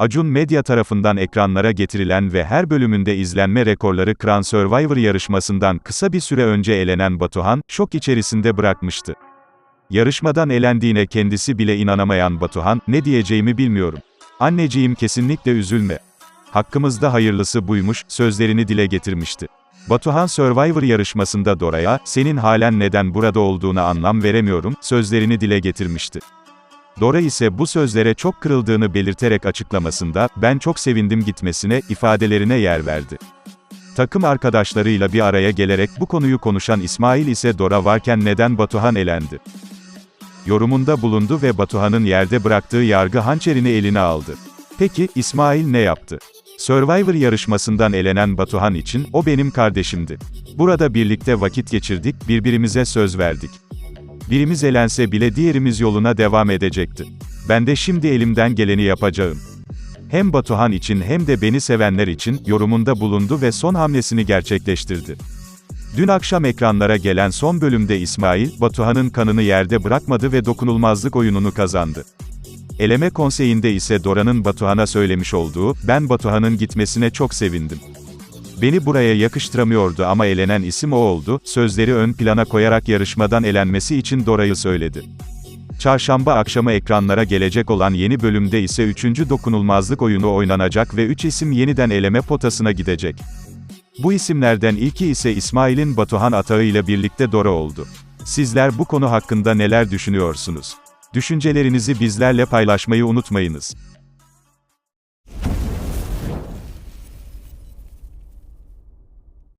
Acun Medya tarafından ekranlara getirilen ve her bölümünde izlenme rekorları kıran Survivor yarışmasından kısa bir süre önce elenen Batuhan, şok içerisinde bırakmıştı. Yarışmadan elendiğine kendisi bile inanamayan Batuhan, ne diyeceğimi bilmiyorum. Anneciğim kesinlikle üzülme. Hakkımızda hayırlısı buymuş, sözlerini dile getirmişti. Batuhan Survivor yarışmasında Dora'ya, senin halen neden burada olduğuna anlam veremiyorum, sözlerini dile getirmişti. Dora ise bu sözlere çok kırıldığını belirterek açıklamasında, ben çok sevindim gitmesine, ifadelerine yer verdi. Takım arkadaşlarıyla bir araya gelerek bu konuyu konuşan İsmail ise Dora varken neden Batuhan elendi? Yorumunda bulundu ve Batuhan'ın yerde bıraktığı yargı hançerini eline aldı. Peki, İsmail ne yaptı? Survivor yarışmasından elenen Batuhan için, o benim kardeşimdi. Burada birlikte vakit geçirdik, birbirimize söz verdik. Birimiz elense bile diğerimiz yoluna devam edecekti. Ben de şimdi elimden geleni yapacağım. Hem Batuhan için hem de beni sevenler için yorumunda bulundu ve son hamlesini gerçekleştirdi. Dün akşam ekranlara gelen son bölümde İsmail, Batuhan'ın kanını yerde bırakmadı ve dokunulmazlık oyununu kazandı. Eleme konseyinde ise Dora'nın Batuhan'a söylemiş olduğu, ben Batuhan'ın gitmesine çok sevindim. Beni buraya yakıştıramıyordu ama elenen isim o oldu, sözleri ön plana koyarak yarışmadan elenmesi için Dora'yı söyledi. Çarşamba akşamı ekranlara gelecek olan yeni bölümde ise 3. dokunulmazlık oyunu oynanacak ve 3 isim yeniden eleme potasına gidecek. Bu isimlerden ilki ise İsmail'in Batuhan Atağı ile birlikte Dora oldu. Sizler bu konu hakkında neler düşünüyorsunuz? Düşüncelerinizi bizlerle paylaşmayı unutmayınız.